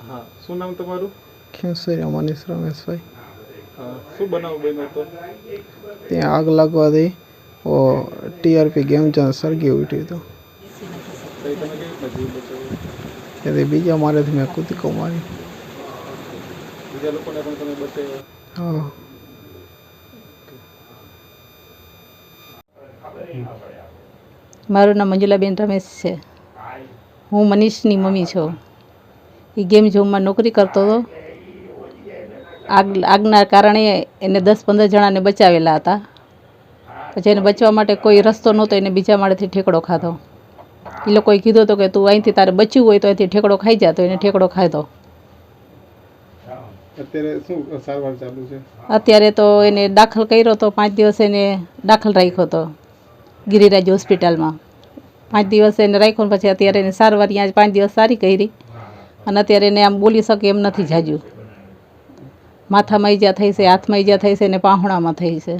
હા શું નામ તમારું? ખેસરી મનીષ રમેશભાઈ. હા શું બનાવ બન્યો હતો ત્યાં આગ લાગવાથી ઓ ટીઆરપી ગેમચંદ સળગી ઉઠ્યું હતું તો. તમે કેવી જીવ બચાવ્યો તેથી બીજા મારેથી મેં કૂદકો મારી બીજા લોકોને પણ તમે બચાવ્યા? હા. મારું નામ મંજુલાબેન રમેશ છે. હું મનીષની મમ્મી છું. એ ગેમ ઝોનમાં નોકરી કરતો હતો. આગ આગના કારણે એને દસ પંદર જણાને બચાવેલા હતા. પછી એને બચવા માટે કોઈ રસ્તો નહોતો એને બીજા માળેથી ઠેકડો ખાધો. એ લોકોએ કીધું હતું કે તું અહીંથી તારે બચ્યું હોય તો અહીંથી ઠેકડો ખાઈ જા તો એને ઠેકડો ખાધો. અત્યારે તો એને દાખલ કર્યો તો પાંચ દિવસ એને દાખલ રાખ્યો હતો ગિરિરાજ હોસ્પિટલમાં. પાંચ દિવસ એને રાખ્યો પછી અત્યારે એને સારવાર ત્યાં પાંચ દિવસ સારી કરી. અને અત્યારે એને આમ બોલી શકે એમ નથી જાજુ. માથામાં ઈજા થઈ છે, હાથમાં ઈજા થઈ છે ને પાહુણામાં થઈ છે.